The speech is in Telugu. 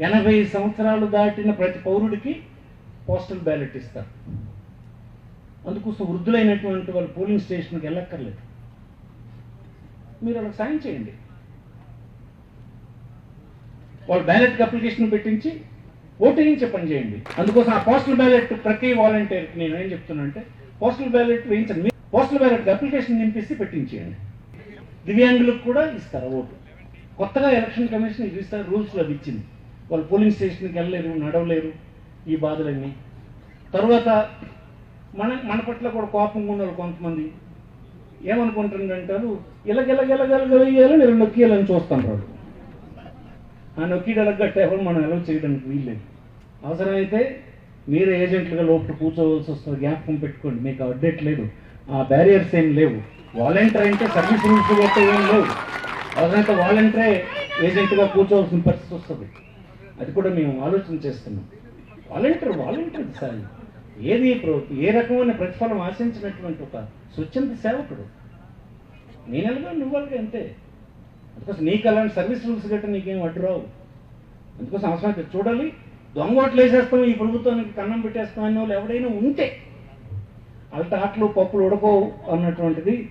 ఎనభై సంవత్సరాలు దాటిన ప్రతి పౌరుడికి పోస్టల్ బ్యాలెట్ ఇస్తారు. అందుకోసం వృద్ధులైనటువంటి వాళ్ళు పోలింగ్ స్టేషన్కి వెళ్ళక్కర్లేదు. మీరు వాళ్ళకి సాయం చేయండి. వాళ్ళు బ్యాలెట్కి అప్లికేషన్ పెట్టించి ఓటేయించే పని చేయండి. అందుకోసం ఆ పోస్టల్ బ్యాలెట్ ప్రతి వాలంటీర్కి నేను ఏం చెప్తున్నానంటే పోస్టల్ బ్యాలెట్ వేయించండి. పోస్టల్ బ్యాలెట్ అప్లికేషన్ నింపిస్తే పెట్టించేయండి. దివ్యాంగులకు కూడా ఇస్తారు ఓటు. కొత్తగా ఎలక్షన్ కమిషన్ ఇది ఇస్తారు రూల్స్లో అవి ఇచ్చింది. వాళ్ళు పోలింగ్ స్టేషన్కి వెళ్ళలేరు నడవలేరు ఈ బాధలన్నీ. తర్వాత మన మన పట్ల కూడా కోపంగా ఉన్నారు కొంతమంది ఏమనుకుంటుందంటారు ఇలాగెలగెలగెలగెలగెల నేను నొక్కేయాలని చూస్తాను వాళ్ళు. ఆ నొక్కిడలగట్ట ఎవరు మనం ఎలా చేయడానికి వీల్లేదు. అవసరమైతే మీరు ఏజెంట్లుగా లోపల కూర్చోవలసి వస్తుంది జ్ఞాపకం పెట్టుకోండి. మీకు అప్డేట్ లేదు. ఆ బ్యారియర్స్ ఏం లేవు. వాలంటీర్ అంటే సర్వీస్ రూల్స్ గట్ట ఏం లేవు. అవసరమైతే వాలంటీరే ఏజెంట్గా కూర్చోవలసిన పరిస్థితి వస్తుంది. అది కూడా మేము ఆలోచన చేస్తున్నాం. Volunteer volunteer sir. ఏది ఏ రకమైన ప్రతిఫలం ఆశించినటువంటి ఒక స్వచ్ఛంద సేవకుడు. నేను ఎలాగో నువ్వు అంతే. అందుకోసం నీకు అలాంటి సర్వీస్ రూల్స్ గట్రా నీకేం అడ్డు రావు. అందుకోసం అవసరం చూడాలి. దొంగ ఓట్లు వేసేస్తాం ఈ ప్రభుత్వానికి కన్నం పెట్టేస్తాం అనే వాళ్ళు ఎవడైనా ఉంటే. అల్ట ఆటలు పప్పులు ఉడకవు అన్నటువంటిది